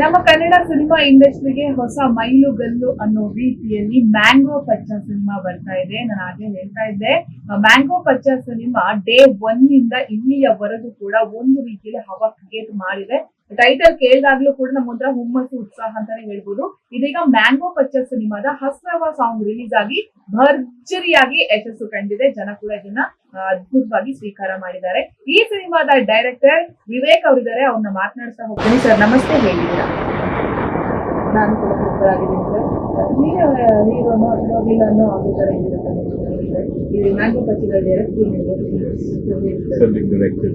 ನಮ್ಮ ಕನ್ನಡ ಸಿನಿಮಾ ಇಂಡಸ್ಟ್ರಿಗೆ ಹೊಸ ಮೈಲುಗಲ್ಲು ಅನ್ನೋ ರೀತಿಯಲ್ಲಿ ಮ್ಯಾಂಗೋ ಪಚ್ಚ ಸಿನಿಮಾ ಬರ್ತಾ ಇದೆ. ನಾನು ಹಾಗೆ ಹೇಳ್ತಾ ಇದ್ದೆ. Mango Pachcha cinema day one ಇಂದ ಇಲ್ಲಿಯವರೆಗೂ ಕೂಡ ಒಂದು ರೀತಿಯಲ್ಲಿ ಹವಾ ಕ್ರಿಯೇಟ್ ಮಾಡಿದೆ. ಟೈಟಲ್ ಕೇಳಿದಾಗ್ಲೂ ಕೂಡ ನಮ್ಮ ಒಂಥರ ಹುಮ್ಮಸ್ಸು, ಉತ್ಸಾಹ ಅಂತಾನೆ ಹೇಳ್ಬೋದು. ಇದೀಗ ಮ್ಯಾಂಗೋ ಪಚ್ಚರ್ ಸಿನಿಮಾದ ಹಸ್ರವ ಸಾಂಗ್ ರಿಲೀಸ್ ಆಗಿ ಭರ್ಜರಿಯಾಗಿ ಯಶಸ್ಸು ಕಂಡಿದೆ. ಜನ ಕೂಡ ಇದನ್ನ ಅದ್ಭುತವಾಗಿ ಸ್ವೀಕಾರ ಮಾಡಿದ್ದಾರೆ. ಈ ಸಿನಿಮಾದ ಡೈರೆಕ್ಟರ್ ವಿವೇಕ್ ಅವರಿದ್ದಾರೆ. ಅವ್ರನ್ನ ಮಾತನಾಡ್ತಾ ಹೋಗ್ತೀನಿ. ಸರ್, ನಮಸ್ತೆ ಹೇಳಿದ್ದೀರಾ ನಾನು ಕೂಡ ಸೂಪರ್ ಆಗಿದ್ದೀನಿ ಸರ್ ನೀವೇ ಹೀರೋನು ಅನ್ನೋ ವಿಲನ್ನು ಡೈರೆಕ್ಟರ್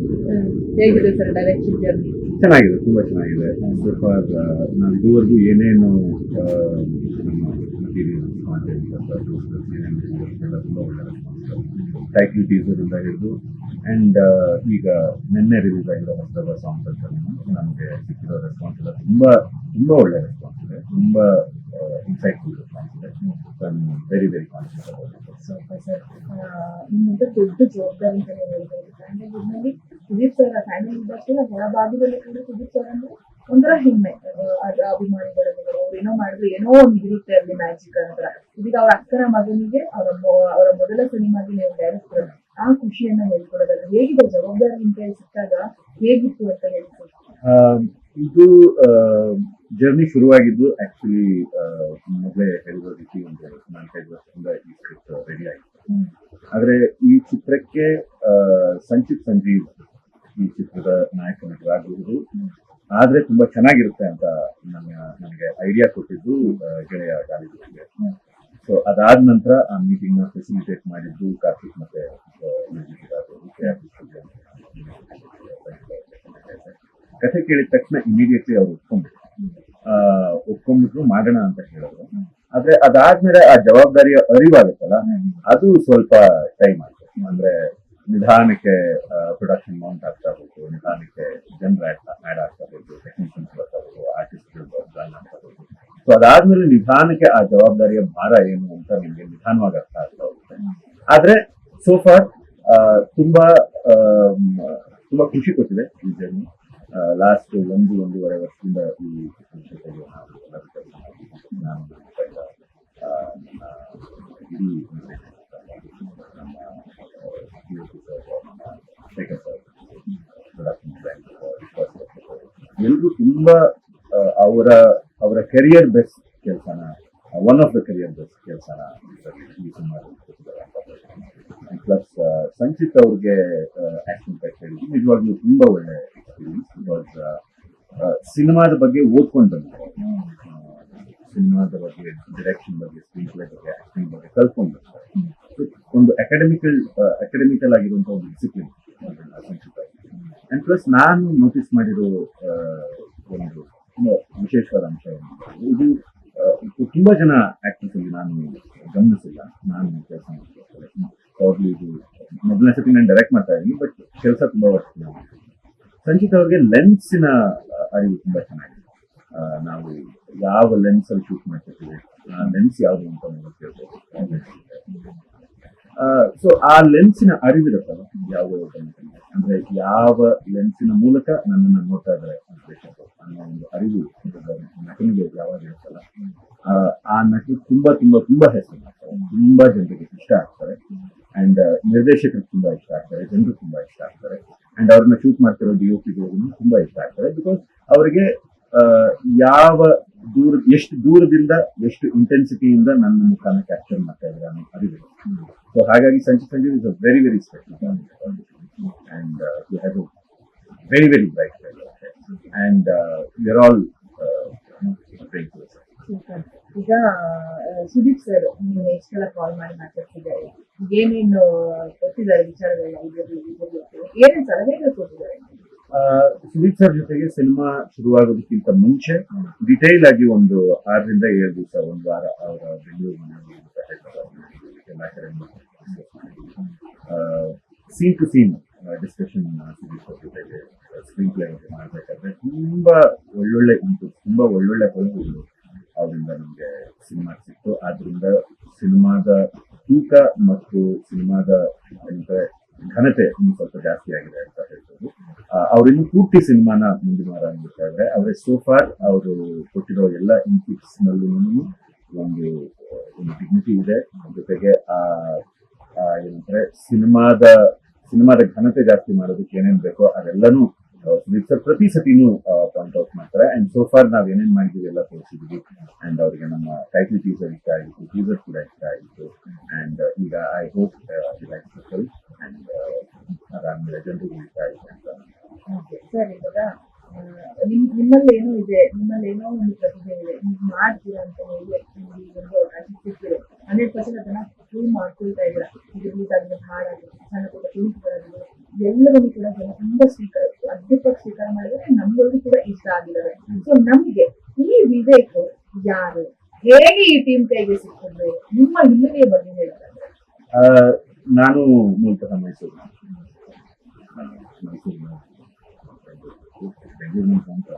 ಹೇಗಿದೆ ಸರ್ ಡೈರೆಕ್ಷನ್ ಜರ್ನಿ ಚೆನ್ನಾಗಿದೆ ತುಂಬಾ ಚೆನ್ನಾಗಿದೆ. ಸ್ವಲ್ಪ ನಾವು ಇದುವರೆಗೂ ಏನೇನು ನಮ್ಮ ಮಟೀರಿಯಲ್ ಕಾಂಟೆಂಟ್ ಎಲ್ಲ ತುಂಬ ಒಳ್ಳೆ ಟೈಟಲ್ ಟೀಸರ್ ಇಂದ ಹಿಡಿದು ಅಂಡ್ ಈಗ ನಿನ್ನೆ ರಿಲೀಸ್ ಆಗಿರೋ ಹೊಸದ ಸಾಂಗ್ಸ್ ಅಂತ ನಮಗೆ ಸಿಕ್ಕಿರೋ ರೆಸ್ಪಾನ್ಸ್ ಎಲ್ಲ ತುಂಬಾ ತುಂಬ ಒಳ್ಳೆ ರೆಸ್ಪಾನ್ಸ್ ಇದೆ. ತುಂಬಾ ಇನ್ಸೈಟ್ಫುಲ್ ರೆಸ್ಪಾನ್ಸ್ ಇದೆ. ವೆರಿ ವೆರಿ ಕಾನ್ಫಿಡೆಂಟ್ ಸ್ವಲ್ಪ ಸರ್ ನಿಮ್ಮಂತ ದೊಡ್ಡ ಜವಾಬ್ದಾರಿ ಅಂತಾನೆ ಹೇಳ್ಬೋದು. ಸ್ಯಾಂಡಲ್ವುಡ್ನಲ್ಲಿ ಸುದೀಪ್ ಸರ್ ಸ್ಯಾಂಡಲ್ವುಡ್ ಅಷ್ಟೇ ಹೊರಭಾಗದಲ್ಲಿ ಕೂಡ ಸುದೀಪ್ ಸರ್ ಅಂದ್ರೆ ಒಂಥರ ಹೆಮ್ಮೆ. ಅದ್ರ ಅಭಿಮಾನಿಗಳಲ್ಲಿ ಏನೋ ಮಾಡಿದ್ರು ಏನೋ ಒಂದು ಇರುತ್ತೆ ಅಲ್ಲಿ ಮ್ಯಾಜಿಕ್ ಅಂತ ಇದೀಗ ಅವ್ರ ಅಕ್ಕನ ಮಗನಿಗೆ ಅವರ ಅವರ ಮೊದಲ ಸಿನಿಮಾಗೆ ನೀವು ಡೈರೆಕ್ಟರ್ ಆ ಖುಷಿಯನ್ನ ಹೇಳ್ಕೊಡೋದಲ್ಲ ಹೇಗಿದೆ ಜವಾಬ್ದಾರಿ ಅಂತ ಸಿಕ್ಕಾಗ? ಹೇಗಿತ್ತು ಅಂತ ಹೇಳಿ ಸರ್ ಆ, ಇದು ಜರ್ನಿ ಶುರುವಾಗಿದ್ದು ಆಕ್ಚುಲಿ ಮೊದಲೇ ಹೇಳಿರೋ ರೀತಿ ಒಂದು ನಾಲ್ಕೈದು ವರ್ಷದಿಂದ ಈ ಸ್ಕ್ರಿಪ್ಟ್ ರೆಡಿ ಆಯಿತು ಹ್ಮ್. ಆದ್ರೆ ಈ ಚಿತ್ರಕ್ಕೆ ಸಂಚಿತ್ ಸಂಜೀವ್ ಈ ಚಿತ್ರದ ನಾಯಕ ನಟರಾಗಬಹುದು ಆದ್ರೆ ತುಂಬಾ ಚೆನ್ನಾಗಿರುತ್ತೆ ಅಂತ ನನ್ನ, ನನಗೆ ಐಡಿಯಾ ಕೊಟ್ಟಿದ್ದು ಗೆಳೆಯ ಗಾಲಿಗೆ. ಸೊ ಅದಾದ ನಂತರ ಆ ಮೀಟಿಂಗ್ನ ಫೆಸಿಲಿಟೇಟ್ ಮಾಡಿದ್ದು ಕಾರ್ತಿಕ್ ಮತ್ತೆ ಕಥೆ ಕೇಳಿದ ತಕ್ಷಣ ಇಮಿಡಿಯೇಟ್ಲಿ ಅವ್ರು ಒಪ್ಕೊಂಡ್ರು. ಒಪ್ಕೊಂಡ್ಬಿಟ್ರು, ಮಾಡೋಣ ಅಂತ ಹೇಳಿದ್ರು. ಆದ್ರೆ ಅದಾದ್ಮೇಲೆ ಆ ಜವಾಬ್ದಾರಿಯ ಅರಿವಾಗುತ್ತಲ್ಲ? ಅದು ಸ್ವಲ್ಪ ಟೈಮ್ ಆಯ್ತು. ಅಂದ್ರೆ ನಿಧಾನಕ್ಕೆ ಪ್ರೊಡಕ್ಷನ್ ಮೌಂಟ್ ಆಗ್ತಾ ಹೋಗ್ತು ನಿಧಾನಕ್ಕೆ ಜನರ ಆಡ್ ಆಗ್ತಾ ಹೋಗ್ತು ಟೆಕ್ನಿಷಿಯನ್ಸ್ ಬರ್ತಾ ಹೋಗ್ತು ಆರ್ಟಿಸ್ಟ್ಗಳು ಆಗ್ತಾ ಹೋಗ್ತು ಸೊ ಅದಾದ್ಮೇಲೆ ನಿಧಾನಕ್ಕೆ ಆ ಜವಾಬ್ದಾರಿಯ ಭಾರ ಏನು ಅಂತ ನಿಮ್ಗೆ ನಿಧಾನವಾಗಿ ಅರ್ಥ ಆಗ್ತಾ ಹೋಗುತ್ತೆ. ಆದ್ರೆ ಸೋಫಾರ್ ತುಂಬಾ ತುಂಬಾ ಖುಷಿ ಕೊಟ್ಟಿದೆ ಈ ಜರ್ನಿ ಲಾಸ್ಟ್ ಒಂದು ಒಂದೂವರೆ ವರ್ಷದಿಂದ ಈ. ನಾನು ನನ್ನ ತಂಡ, ಆ, ನನ್ನ ಇಡೀ ನಿರ್ದೇಶಕ ನಮ್ಮ DOP ಸರ್, ನಮ್ಮ Shekhar sir, production designer, Vishwas sir, ಎಲ್ರೂ ತುಂಬಾ ಅವರ ಅವರ ಕೆರಿಯರ್ ಬೆಸ್ಟ್ ಕೆಲಸನ one of the career best ಕೆಲಸನ ಪ್ಲಸ್ ಸಂಚಿತ್ ಅವ್ರಿಗೆ ಆಕ್ಷನ್ ಪ್ಯಾಕ್ ಹೇಳಿದ್ವಿ ನಿಜವಾಗ್ಲೂ ತುಂಬಾ ಒಳ್ಳೆ ಎಕ್ಸ್ಪೀರಿಯನ್ಸ್ ಬಿಕಾಸ್ ಸಿನಿಮಾದ ಬಗ್ಗೆ ಓದ್ಕೊಂಡು ಬಂದಿದ್ದಾರೆ ಸಿನಿಮಾದ ಬಗ್ಗೆ ಡೈರೆಕ್ಷನ್ ಬಗ್ಗೆ ಸ್ಕ್ರೀನ್ ಪ್ಲೇ ಬಗ್ಗೆ ಆಕ್ಟಿಂಗ್ ಬಗ್ಗೆ ಕಲ್ತ್ಕೊಂಡು ಒಂದು ಅಕಾಡೆಮಿಕಲ್ ಅಕಾಡೆಮಿಕಲ್ ಆಗಿರುವಂತ ಒಂದು ಡಿಸಿಪ್ಲಿನ್ ಅಂಡ್ ಪ್ಲಸ್ ನಾನು ನೋಟಿಸ್ ಮಾಡಿರೋ ಒಂದು ವಿಶೇಷವಾದ ಅಂಶ ಇದು ತುಂಬಾ ಜನ ಆಕ್ಟರ್ಸ್ ಅಲ್ಲಿ ನಾನು ಗಮನಿಸಿಲ್ಲ. ನಾನು ಕೆಲಸ ಅವ್ರಿಗೆ ಇದು ಮೊದಲನೇ ಸತಿ ನಾನು ಡೈರೆಕ್ಟ್ ಮಾಡ್ತಾ ಇದ್ದೀನಿ ಬಟ್ ಕೆಲಸ ತುಂಬಾ ವರ್ಷ ಸಂಚಿತ ಅವ್ರಿಗೆ ಲೆನ್ಸಿನ ಅರಿವು ತುಂಬಾ ಚೆನ್ನಾಗಿದೆ. ನಾವು ಯಾವ ಲೆನ್ಸ್ ಅಲ್ಲಿ ಶೂಟ್ ಮಾಡ್ತಿರ್ತೀವಿ ಆ ಲೆನ್ಸ್ ಯಾವುದು ಅಂತ ಕೇಳ್ಬೋದು ಸೊ ಆ ಲೆನ್ಸಿನ ಅರಿವಿರುತ್ತಲ್ಲ? ಯಾವ ಅಂದ್ರೆ ಯಾವ ಲೆನ್ಸಿನ ಮೂಲಕ ನನ್ನನ್ನು ನೋಡ್ತಾ ಇದ್ದಾರೆ ಪ್ರೇಕ್ಷಕರು ಅನ್ನೋ ಒಂದು ಅರಿವು ನಟನಿಗೆ ಯಾವಾಗ ಇರುತ್ತಲ್ಲ? ಆ, ನಟಿ ತುಂಬಾ ತುಂಬಾ ತುಂಬಾ ಹೆಸರು ಮಾಡ್ತಾರೆ. ತುಂಬಾ ಜನರಿಗೆ ಇಷ್ಟ ಆಗ್ತಾರೆ. ಅಂಡ್ ನಿರ್ದೇಶಕರಿಗೆ ತುಂಬಾ ಇಷ್ಟ ಆಗ್ತಾರೆ. ಜನರು ತುಂಬಾ ಇಷ್ಟ ಆಗ್ತಾರೆ. ಅಂಡ್ ಅವ್ರನ್ನ ಶೂಟ್ ಮಾಡ್ತಿರೋ ಡಿ ಒ ತುಂಬಾ ಇಷ್ಟ ಆಗ್ತಾರೆ. ಬಿಕಾಸ್ ಅವರಿಗೆ ಯಾವ ದೂರ ಎಷ್ಟು ದೂರದಿಂದ ಎಷ್ಟು ಇಂಟೆನ್ಸಿಟಿಯಿಂದ ನನ್ನ ಮುಖಾನ ಕ್ಯಾಪ್ಚರ್ ಮಾಡ್ತಾ ಇದ್ದಾರೆ ಅನ್ನೋ ಅರಿವು ಸೊ ಹಾಗಾಗಿ Sanchith Sanjeev is a very very special and you have very very bright and you are all. ಈಗ ಆ, ಸುದೀಪ್ ಸರ್ ನೀವು ಎಷ್ಟೆಲ್ಲ ಕಾಲ್ ಮಾಡಿ ಮಾತಾಡ್ತಿದ್ದಾರೆ. ಏನೇನು ಕೊಟ್ಟಿದ್ದಾರೆ ಏನೇನು ಸಲಹೆಗಳು ಕೊಟ್ಟಿದ್ದಾರೆ? ಸುದೀಪ್ ಸರ್ ಜೊತೆಗೆ ಸಿನಿಮಾ ಶುರುವಾಗೋದಕ್ಕಿಂತ ಮುಂಚೆ ಡಿಟೈಲ್ ಆಗಿ ಒಂದು ಆರರಿಂದ ಏಳು ದಿವಸ, ಒಂದು ವಾರ ಅವರ ಬೆಂಗಳೂರು ಮನೆಯಲ್ಲಿ ಮತ್ತೆ ಹೈದರಾಬಾದ್ನಲ್ಲಿ ಎಲ್ಲ scene to scene discussion Sudeep sir ಜೊತೆಗೆ ಸ್ಕ್ರೀನ್ ಪ್ಲೇ ಮಾಡಬೇಕಾದ್ರೆ ತುಂಬಾ ಒಳ್ಳೊಳ್ಳೆ ಉಂಟು ತುಂಬಾ ಒಳ್ಳೊಳ್ಳೆ ಹೊಳಹುಗಳು ಅವರಿಂದ ನಮಗೆ ಸಿನಿಮಾ ಸಿಕ್ತು. ಆದ್ರಿಂದ ಸಿನಿಮಾದ ತೂಕ ಮತ್ತು ಸಿನಿಮಾದ ಘನತೆ ಸ್ವಲ್ಪ ಜಾಸ್ತಿ ಆಗಿದೆ. ಅವ್ರಿನ್ನು ಪೂರ್ತಿ ಸಿನಿಮಾನ ಮುಂದಿನ ವಾರ ನೋಡ್ತಾ ಇದ್ದಾರೆ. ಸೋ ಸೋಫಾರ್ ಅವರು ಕೊಟ್ಟಿರೋ ಎಲ್ಲ ಇನ್ಪುಟ್ಸ್ ನಲ್ಲೂ ಒಂದು ಒಂದು ಡಿಗ್ನಿಟಿ ಇದೆ. ಜೊತೆಗೆ ಆ ಏನಂತಾರೆ, ಸಿನಿಮಾದ ಸಿನಿಮಾದ ಘನತೆ ಜಾಸ್ತಿ ಮಾಡೋದಕ್ಕೆ ಏನೇನ್ ಬೇಕೋ ಅದೆಲ್ಲನೂ ಸುದೀಪ್ ಪ್ರತಿ ಸತಿನೂ ಪಾಯಿಂಟ್ ಔಟ್ ಮಾಡ್ತಾರೆ. ಅಂಡ್ ಸೋಫಾರ್ ನಾವ್ ಏನೇನ್ ಮಾಡಿದೀವಿ ಎಲ್ಲ ತೋರಿಸಿದ್ವಿ. ಅಂಡ್ ಅವರಿಗೆ ನಮ್ಮ ಟೈಟಲ್ ಟೀಸರ್ ಇಷ್ಟ ಆಗಿತ್ತು ಟೀಸರ್ ಕೂಡ ಇಷ್ಟ ಆಗಿತ್ತು. ಅಂಡ್ ಈಗ ಐ ಹೋಪ್ ಅಂಡ್ ಅದಾದ್ಮೇಲೆ ಜನರಿಗೂ ಇಷ್ಟ ಅಂತ ಸರ್ ಇವಾಗ ನಿಮ್, ನಿಮ್ಮಲ್ಲಿ ಏನೋ ಇದೆ, ನಿಮ್ಮಲ್ಲಿ ಏನೋ ಒಂದು ಪ್ರತಿಭೆ ಇದೆ, ನೀವು ಮಾಡ್ತೀರಾ ಅಂತ ಹೇಳಿ ನಿಮ್ಗೆ ಒಂದು ಅವಕಾಶ ಸಿಕ್ಕಿದೆ. ಹಂಡ್ರೆಡ್ ಪರ್ಸೆಂಟ್ ಅದನ್ನ ಪ್ರೂವ್ ಮಾಡ್ಕೊಳ್ತಾ ಇದ್ದೀರಾ. ಇದು ರಿಲೀಸ್ ಆಗಿರೋ ಹಾಡಾಗಿರ್ಬೋದು ಸಣ್ಣ ಪುಟ್ಟ ಫಿಲ್ಮ್ಸ್ಗಳಾಗಿರ್ಬೋದು ಎಲ್ಲರೂ ಕೂಡ ಜನ ತುಂಬಾ ಸ್ವೀಕಾರ, ಅದ್ಭುತವಾಗಿ ಸ್ವೀಕಾರ ಮಾಡಿದ್ರೆ ನಮ್ಗಳಿಗೂ ಕೂಡ ಇಷ್ಟ ಆಗಿದ್ದಾರೆ. ಸೊ ನಮ್ಗೆ ಈ ವಿವೇಕ್ ಯಾರು? ಹೇಗೆ ಈ ಟೀಮ್ ಕೈಗೆ ಸಿಕ್ಕಿದ್ರು ನಿಮ್ಮ ಹಿನ್ನೆಲೆಯ ಬಗ್ಗೆ ಹೇಳ್ತಾರೆ. ನಾನು ಮೂಲತಃ ಮೈಸೂರು ಬೆಂಗಳೂರಿನ ಸ್ವಂತ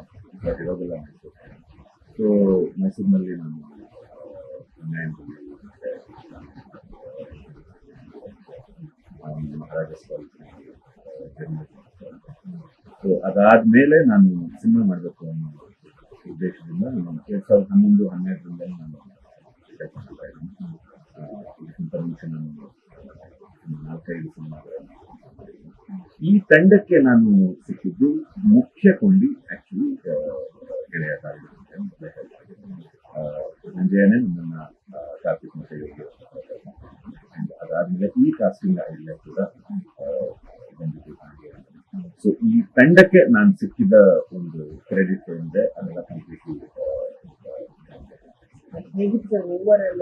ಬಟ್ ಇರೋದೆಲ್ಲ ಸೊ ಮೈಸೂರಿನಲ್ಲಿ ನಾನು ಸೊ ಅದಾದ್ಮೇಲೆ ನಾನು ಸಿನಿಮಾ ಮಾಡಬೇಕು ಅನ್ನೋ ಉದ್ದೇಶದಿಂದ ನಾನು ಎರಡ್ ಸಾವಿರದ ಹನ್ನೊಂದು, ಹನ್ನೆರಡರಿಂದ ನಾನು ಇದಕ್ಕಿಂತ ನಾನು ನಾಲ್ಕೈದು ಸಿನಿಮಾಗಳನ್ನು ಈ ತಂಡಕ್ಕೆ ನಾನು ಸಿಕ್ಕಿದ್ದು ಮುಖ್ಯ ಕೊಂಡಿ ಆಕ್ಚುಲಿ ಗೆಳೆಯ ಕಾರ್ಯಕ್ರಮ ಸಂಜಯನೇ ನನ್ನನ್ನ ಕಾರ್ತಿಕ್ ಮತ್ತೆ ಅದಾದ್ಮೇಲೆ ಈ ಕಾಸ್ಟಿಂಗ್ ಐಡಿಯಾ ಕೂಡ. ಸೊ ಈ ತಂಡಕ್ಕೆ ನಾನು ಸಿಕ್ಕಿದ ಒಂದು ಕ್ರೆಡಿಟ್ ಅಂದರೆ ಅದೆಲ್ಲ ಕಂಪ್ಲೀಟ್ಲಿ ಹೇಗಿತ್ತು ಓವರ್ ಆಲ್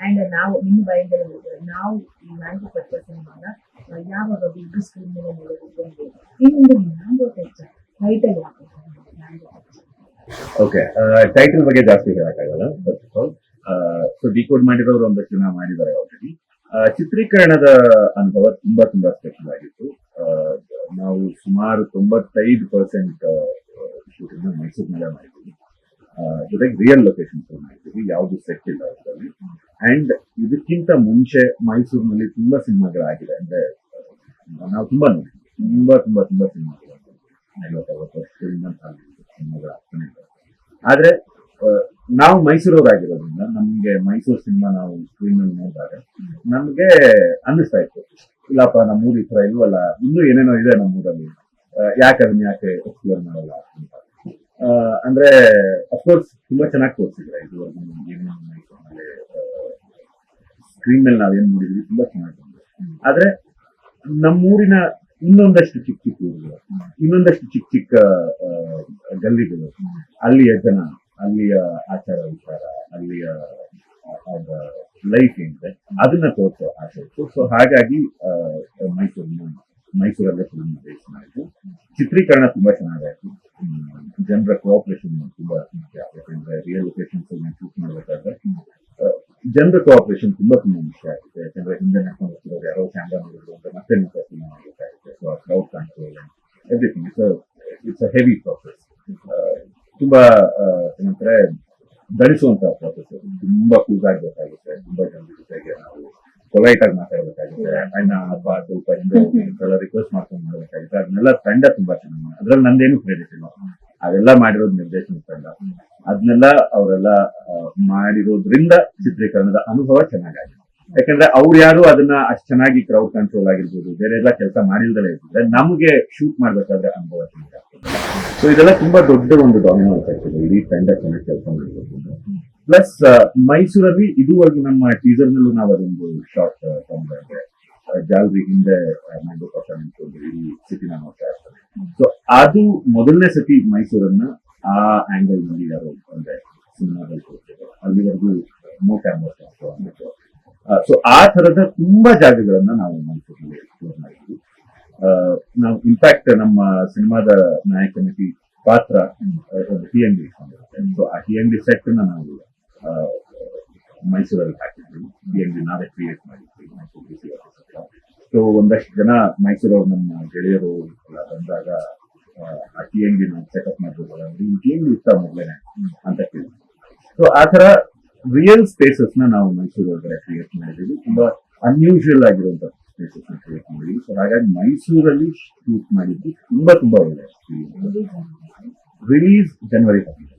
ಅಂಡ್ ನಾವು, ನಿಮ್ಮ ಬಾಯಿಂದಲೇ ಹೇಳಿದ್ರೆ ನಾವು ಈ ಮ್ಯಾಂಗೋ ಪರ್ಚೇಸ್ ಸಿನಿಮಾನ ಯಾವಾಗ big screen title okay title ಬಗ್ಗೆ ಜಾಸ್ತಿ ಹೇಳಕ್ಕಾಗಲ್ಲ first of all so decode ಮಾಡಿರೋರು ಒಂದಷ್ಟು ಜನ ಮಾಡಿದ್ದಾರೆ ಆಲ್ರೆಡಿ ಚಿತ್ರೀಕರಣದ ಅನುಭವ ತುಂಬಾ ತುಂಬಾ ಸ್ಪೆಷಲ್ ಆಗಿತ್ತು. ನಾವು ಸುಮಾರು ತೊಂಬತ್ತೈದು ಪರ್ಸೆಂಟ್ ಶೂಟಿಂಗ್ ಮೈಸೂರಿನಲ್ಲೇ ಮಾಡಿದ್ವಿ ಆ, ಜೊತೆಗೆ ರಿಯಲ್ ಲೊಕೇಶನ್ ಮಾಡಿದ್ವಿ ಯಾವುದು ಸೆಟ್ ಇಲ್ಲ ಅದರಲ್ಲಿ. ಅಂಡ್ ಇದಕ್ಕಿಂತ ಮುಂಚೆ ಮೈಸೂರಿನಲ್ಲಿ ತುಂಬಾ ಸಿನಿಮಾಗಳಾಗಿದೆ. ಅಂದ್ರೆ ನಾವು ತುಂಬಾ ನೋಡಿದ್ವಿ. ತುಂಬಾ ತುಂಬಾ ತುಂಬಾ ಸಿನಿಮಾಗಳು ಆದರೆ ನಾವು ಮೈಸೂರವರಾಗಿರೋದ್ರಿಂದ ನಮ್ಗೆ ಮೈಸೂರು ಸಿನಿಮಾ ನಾವು ಸ್ಕ್ರೀನ್ ಅಲ್ಲಿ ನೋಡಿದಾಗ ನಮ್ಗೆ ಅನ್ನಿಸ್ತಾ ಇತ್ತು. ಇಲ್ಲಪ್ಪ ನಮ್ಮೂರು ಈ ತರ ಇಲ್ವಲ್ಲ, ಇನ್ನೂ ಏನೇನೋ ಇದೆ ನಮ್ಮೂರಲ್ಲಿ ಊರಲ್ಲಿ ಯಾಕೆ ಅದನ್ನ ಯಾಕೆ ಎಕ್ಸ್ಪ್ಲೋರ್ ಮಾಡಲ್ಲ ಅಂತ. ಅಂದ್ರೆ ಅಫ್ಕೋರ್ಸ್ ತುಂಬಾ ಚೆನ್ನಾಗಿ ತೋರಿಸಿದ್ರೆ ಇದುವರೆಗೂ ಸ್ಕ್ರೀನ್ ಮೇಲೆ ನಾವೇನ್ ನೋಡಿದ್ವಿ, ತುಂಬಾ ಚೆನ್ನಾಗಿ ಆದ್ರೆ, ನಮ್ಮೂರಿನ ಇನ್ನೊಂದಷ್ಟು ಚಿಕ್ಕ ಚಿಕ್ಕ ಊರುಗಳು. ಇನ್ನೊಂದಷ್ಟು ಚಿಕ್ಕ ಚಿಕ್ಕ ಗಲ್ಲಿಗಳು. ಅಲ್ಲಿಯ ಜನ, ಅಲ್ಲಿಯ ಆಚಾರ ವಿಚಾರ, ಅಲ್ಲಿಯ ಲೈಫ್ ಏನಿದೆ ಅದನ್ನ ತೋರಿಸೋ ಆಸೆ ಇತ್ತು. ಸೊ ಹಾಗಾಗಿ ಮೈಸೂರಿನ ಮೈಸೂರಲ್ಲೇ ಫಿಲ್ಮ್ ಬೇಸ್ ಮಾಡಿದ್ದು. ಚಿತ್ರೀಕರಣ ತುಂಬಾ ಚೆನ್ನಾಗಾಯ್ತು. ಜನರ ಕೋಆಪರೇಷನ್ ತುಂಬಾ ಮುಖ್ಯ. ಯಾಕಂದ್ರೆ ರಿಯಲ್ ಲೊಕೇಶನ್ ಶೂಟ್ ಮಾಡ್ಬೇಕಾದ್ರೆ ಜನರ ಕೋಆಪರೇಷನ್ ತುಂಬಾ ತುಂಬಾ ಮುಖ್ಯ ಆಗುತ್ತೆ. ಯಾಕಂದ್ರೆ ಹಿಂದೆ ನಡ್ಕೊಂಡು ಯಾರೋ ಕ್ಯಾಮ್ರಾ ನೋಡಿದ್ರು ಅಂತ ಮತ್ತೆ ಮತ್ತೆ ಸಿನಿಮಾ ಮಾಡಬೇಕಾಗುತ್ತೆ so crowd control everything it's it's a heavy process ತುಂಬಾ ಆ, ಏನಂತಾರೆ ದಣಿಸುವಂತ ಪ್ರಾಸೆಸ್ ತುಂಬಾ ಕೂಗಾಡ್ಬೇಕಾಗುತ್ತೆ ತುಂಬಾ ಜನರ ಜೊತೆಗೆ ನಾವು ಪೊಲೈಟ್ ಆಗಿ ಮಾತಾಡ್ಬೇಕಾಗುತ್ತೆ. ಅಣ್ಣ ಹಬ್ಬ ಸ್ವಲ್ಪ ಹಿಂದೆ ರಿಕ್ವೆಸ್ಟ್ ಮಾಡ್ಕೊಂಡು ಮಾಡಬೇಕಾಗುತ್ತೆ. ಅದನ್ನೆಲ್ಲ ತಂಡ ತುಂಬಾ ಚೆನ್ನಾಗಿ ಮಾಡಿ ಅದ್ರಲ್ಲಿ ನಂದೇನು ಕ್ರೆಡಿಟ್ ಇಲ್ಲ. ಅದೆಲ್ಲ ಮಾಡಿರೋದು ನಿರ್ದೇಶನ ತಂಡ. ಅದನ್ನೆಲ್ಲ ಅವರೆಲ್ಲ ಮಾಡಿರೋದ್ರಿಂದ ಚಿತ್ರೀಕರಣದ ಅನುಭವ ಚೆನ್ನಾಗಾಗಿದೆ. ಯಾಕಂದ್ರೆ ಅವ್ರು ಯಾರು ಅದನ್ನ ಅಷ್ಟು ಚೆನ್ನಾಗಿ ಕ್ರೌಡ್ ಕಂಟ್ರೋಲ್ ಆಗಿರ್ಬೋದು, ಬೇರೆ ಎಲ್ಲ ಕೆಲಸ ಮಾಡಿಲ್ದಲೇ ಇರ್ತದೆ ನಮಗೆ ಶೂಟ್ ಮಾಡ್ಬೇಕಾದ್ರೆ ಅನುಭವ ಸೊ ಇದೆಲ್ಲ ತುಂಬಾ ದೊಡ್ಡ ಒಂದು ಡಾಮಿನೋ ಎಫೆಕ್ಟ್ ಇದೆ. ಇಡೀ ತಂಡ ಕೆಲಸ ಮಾಡಬೇಕು ಪ್ಲಸ್ ಮೈಸೂರಲ್ಲಿ ಇದುವರೆಗೂ ನಮ್ಮ ಟೀಸರ್ ನಲ್ಲೂ ನಾವು ಅದೊಂದು ಶಾರ್ಟ್ ತಗೊಂಡ್ರೆ ಜಾಲ್ರಿ ಹಿಂದೆ ಮ್ಯಾಂಗೋ ಇಡೀ ಸಿಟಿನ ನೋಡ್ತಾ ಸೊ ಅದು ಮೊದಲನೇ ಸತಿ ಮೈಸೂರನ್ನ ಆ ಆಂಗಲ್ನಲ್ಲಿ ಯಾರು ಅಂದ್ರೆ ಸಿನಿಮಾದಲ್ಲಿ ಅಲ್ಲಿವರೆಗೂ ಕ್ಯಾಮ್ರಾ ಅಂದ್ಬಿಟ್ಟು ಸೊ ಆ ತರದ ತುಂಬಾ ಜಾಗಗಳನ್ನ ನಾವು ಮೈಸೂರಲ್ಲಿ ಎಕ್ಸ್ಪ್ಲೋರ್ ಮಾಡಿದ್ವಿ ನಾವು ಇನ್ಫ್ಯಾಕ್ಟ್ ನಮ್ಮ ಸಿನಿಮಾದ ನಾಯಕ ನಟಿ ಪಾತ್ರ ಎನ್ ಡಿ ಸೊ ಆ ಡಿ ಸೆಟ್ನ ನಾವು ಮೈಸೂರಲ್ಲಿ ಹಾಕಿದ್ವಿ. ಡಿ ನಾವೇ ಕ್ರಿಯೇಟ್ ಮಾಡಿದ್ವಿ Mysuru D C office so ಒಂದಷ್ಟು ಜನ ಮೈಸೂರವ್ರು ನಮ್ಮ ಗೆಳೆಯರು ಬಂದಾಗ ಆ, ಟಿ ಎನ್ ಡಿ ನಾವು ಸೆಟಪ್ ಮಾಡ್ಬೋದು ಟಿ ಎನ್ ಡಿ ಇಷ್ಟ ಮೊದಲೇನೆ? ಅಂತ ಕೇಳಿದ್ವಿ ಸೊ ಆ ತರ ರಿಯಲ್ ಸ್ಪೇಸಸ್ನ ನಾವು ಮೈಸೂರು ಒಳಗಡೆ ಕ್ರಿಯೇಟ್ ಮಾಡಿದ್ದೀವಿ. ತುಂಬಾ ಅನ್ಯೂಶುವಲ್ ಆಗಿರುವಂತ ಸ್ಪೇಸಸ್ ಕ್ರಿಯೇಟ್ ಮಾಡಿ ಸೊ ಹಾಗಾಗಿ ಮೈಸೂರಲ್ಲಿ ಶೂಟ್ ಮಾಡಿದ್ದು ತುಂಬಾ ತುಂಬಾ ಒಳ್ಳೆ ರಿಲೀಸ್ ಜನವರಿ ಹದಿನೈದು.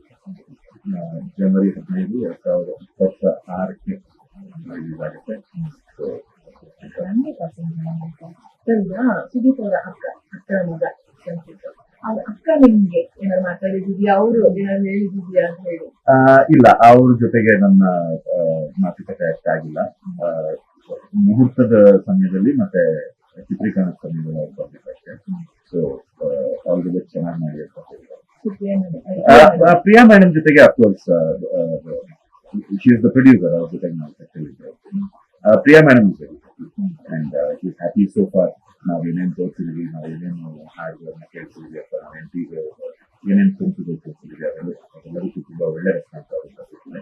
ಜನವರಿ ಹದಿನೈದು ಎರಡ್ ಸಾವಿರದ ಇಪ್ಪತ್ತ ಆರಕ್ಕೆ ರಿಲೀಸ್ ಆಗುತ್ತೆ. ಸೊ ಸುದೀಪ್ ಅವರ ಅಕ್ಕ ಅಕ್ಕನ ಮಗ. ಸಂಚಿತ್ ಅವ್ರ ಅಕ್ಕ ನಿಮ್ಗೆ ಏನಾದ್ರು ಮಾತಾಡಿದ್ಯಾ ಅವರು ಏನಾದ್ರು ಅಂತ ಹೇಳಿ. ಇಲ್ಲ ಅವ್ರ ಜೊತೆಗೆ ನನ್ನ ಮಾತುಕತೆ ಅಷ್ಟಾಗಿಲ್ಲ ಮುಹೂರ್ತದ ಸಮಯದಲ್ಲಿ ಮತ್ತೆ ಚಿತ್ರೀಕರಣ ಸಮಯದಲ್ಲಿ ಅವ್ರು ಬಂದಿದ್ದಷ್ಟೇ ಸೊ ಅವ್ರ ಜೊತೆ ಚೆನ್ನಾಗಿ ಮಾಡಿ ಪ್ರಿಯಾ ಮೇಡಮ್ ಜೊತೆಗೆ of course she is the producer ಅವ್ರ ಜೊತೆಗೆ ನಾವು Priya madam and happy so far ನಾವು ಏನೇನು ತೋರಿಸಿದ್ವಿ ನಾವು ಏನೇನು ಹಾಡುಗಳನ್ನ ಕೇಳಿಸಿದ್ವಿ ಅಥವಾ ನಾವು ಎಂಟಿಗೆ ಏನೇನು ಕುಂತುಗಳು ತೋರಿಸಿದ್ವಿ ಅದೆಲ್ಲ ಅದೆಲ್ಲದಕ್ಕೂ ತುಂಬಾ ಒಳ್ಳೆ ರೆಸ್ಪಾನ್ಸ್ ಆಗುತ್ತೆ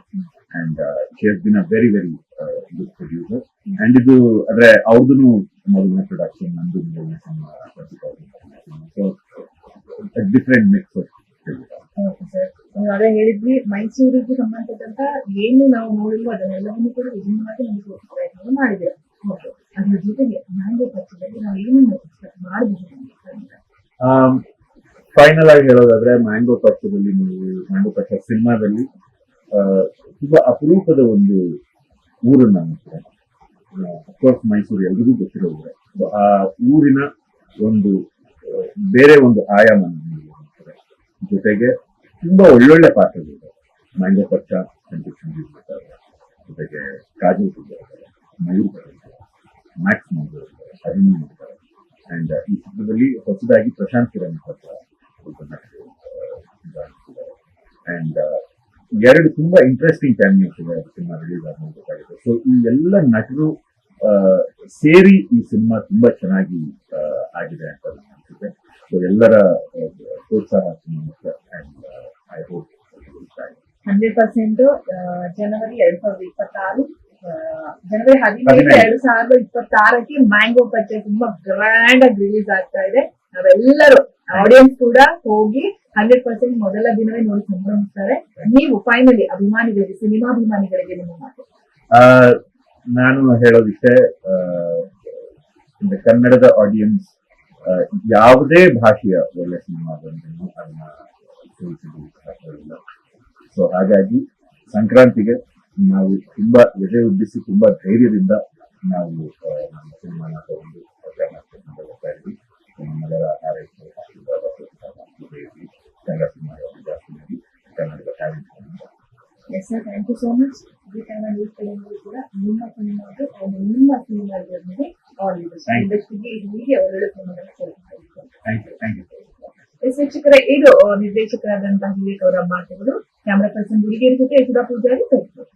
and she has been a very very good producer and ಇದು ಅಂದ್ರೆ ಅವ್ರದ್ದು ಮೊದಲನೇ ಪ್ರೊಡಕ್ಷನ್ ನಂದು ಮೊದಲನೇ ಸಿನಿಮಾ ಸೊ ಡಿಫ್ರೆಂಟ್ ಮಿಕ್ಸ್ ಅದೇ ಹೇಳಿದ್ವಿ ಮೈಸೂರಿಗೆ ಸಂಬಂಧಪಟ್ಟಂತ ಏನು ನಾವು ನೋಡಿಲ್ವೋ ಅದನ್ನೆಲ್ಲವನ್ನು ಕೂಡ ವಿಭಿನ್ನವಾಗಿ ನಮಗೆ ಮಾಡಿದ್ದೇವೆ ಅದ್ರ ಜೊತೆಗೆ ಮ್ಯಾಂಗೋ ಪಕ್ಷದಲ್ಲಿ ನಾವು ಮಾಡಬಹುದು ಫೈನಲ್ ಆಗಿ ಹೇಳೋದಾದ್ರೆ ಮ್ಯಾಂಗೋ ಪಕ್ಷದಲ್ಲಿ ನೀವು ಮ್ಯಾಂಗೋ ಪಕ್ಷ ಸಿನಿಮಾದಲ್ಲಿ ತುಂಬಾ ಅಪರೂಪದ ಒಂದು ಊರನ್ನ ನೋಡ್ತೀರ ಅಫ್ಕೋರ್ಸ್ ಮೈಸೂರು ಎಲ್ರಿಗೂ ಗೊತ್ತಿರೋ ಊರೇ ಆ ಊರಿನ ಒಂದು ಬೇರೆ ಒಂದು ಆಯಾಮ. ಜೊತೆಗೆ ತುಂಬಾ ಒಳ್ಳೊಳ್ಳೆ ಪಾತ್ರಗಳಿದೆ ಮ್ಯಾಂಗೋ ಪಕ್ಷ ಸಂಜೀವ್ ಸಂಜೀವ್. ಜೊತೆಗೆ ಕಾಜು ಮಯೂರ್ ಮ್ಯಾಕ್ಸ್ ಇದ್ದಾರೆ ಅಂಡ್ ಈ ಚಿತ್ರದಲ್ಲಿ ಹೊಸದಾಗಿ ಪ್ರಶಾಂತ್ ಕಿರಣ್ ಅಂತ ಒಬ್ಬ ನಟರು ಅಂಡ್ ಎರಡು ತುಂಬಾ ಇಂಟ್ರೆಸ್ಟಿಂಗ್ ಕ್ಯಾಮಿಯೋಸ್ ಇದೆ ಸಿನಿಮಾ ರಿಲೀಸ್ ಆದ್ಮೇಲೆ ಸೊ ಈ ಎಲ್ಲ ನಟರು ಆ, ಸೇರಿ ಈ ಸಿನಿಮಾ ತುಂಬಾ ಚೆನ್ನಾಗಿ ಆಗಿದೆ ಅಂತ ಅನ್ಸುತ್ತೆ. ಸೊ ಎಲ್ಲರ ಪ್ರೋತ್ಸಾಹ ಅಂಡ್ ಪರ್ಸೆಂಟ್ ಜನವರಿ ಎರಡ್ ಸಾವಿರದ ಇಪ್ಪತ್ತಾರು. ಜನವರಿ ಹದಿನೈದು ಎರಡು ಸಾವಿರದ ಇಪ್ಪತ್ತಾರಕ್ಕೆ ಮ್ಯಾಂಗೋ ಪಟ್ಟೆ ತುಂಬಾ ಗ್ರ್ಯಾಂಡ್ ಆಗಿ ರಿಲೀಸ್ ಆಗ್ತಾ ಇದೆ. ನಾವೆಲ್ಲರೂ ಆಡಿಯನ್ಸ್ ಕೂಡ ಹೋಗಿ ಹಂಡ್ರೆಡ್ ಪರ್ಸೆಂಟ್ ಮೊದಲ ದಿನವೇ ನೋಡಿ ಸಂಭ್ರಮಿಸ್ತಾರೆ. ನೀವು ಫೈನಲಿ ಅಭಿಮಾನಿಗಳಿಗೆ ಸಿನಿಮಾ ಅಭಿಮಾನಿಗಳಿಗೆ ನಿಮ್ಮ ನಾನು ಹೇಳೋದಿಕ್ಕೆ ಕನ್ನಡದ ಆಡಿಯನ್ಸ್ ಯಾವುದೇ ಭಾಷೆಯ ಒಳ್ಳೆ ಸಿನಿಮಾ ಬಂದ್ರು ಅದನ್ನ ಸೋ ಸೊ ಹಾಗಾಗಿ ಸಂಕ್ರಾಂತಿಗೆ ನಾವು ತುಂಬಾ ಎದೆ ಉಬ್ಬಿಸಿ ತುಂಬಾ ಧೈರ್ಯದಿಂದ ನಾವು ನಮ್ಮ ಸಿನಿಮಾನ ತಗೊಂಡು ಪ್ರಚಾರ ಹೋಗ್ತಾ ಇದ್ವಿ. ನಮ್ಮೆಲ್ಲರ ಆರೈಕೆ yes sir thank you so much Kannada news ಕಡೆಯಿಂದ ಕೂಡ ನಿಮ್ಮ ಸಿನಿಮಾಗೆ ಹಾಗೂ ನಿಮ್ಮ ಸಿನಿಮಾ ಜರ್ನಿಗೆ ಆಲ್. ಇಂಡಸ್ಟ್ರಿಗೆ ಹೀಗೆ ಒಳ್ಳೊಳ್ಳೆ ಸಿನಿಮಾಗಳನ್ನ ಕೊಡ್ತಾ thank you thank you yes ವೀಕ್ಷಕರೇ ಇದು ನಿರ್ದೇಶಕರಾದಂತಹ ವಿವೇಕ್ ಅವರ ಮಾತುಗಳು. ಕ್ಯಾಮರಾ ಪರ್ಸನ್ ಹುಡುಗಿಯರ ಜೊತೆ ಯಶೋಧ ಪೂಜಾರಿ.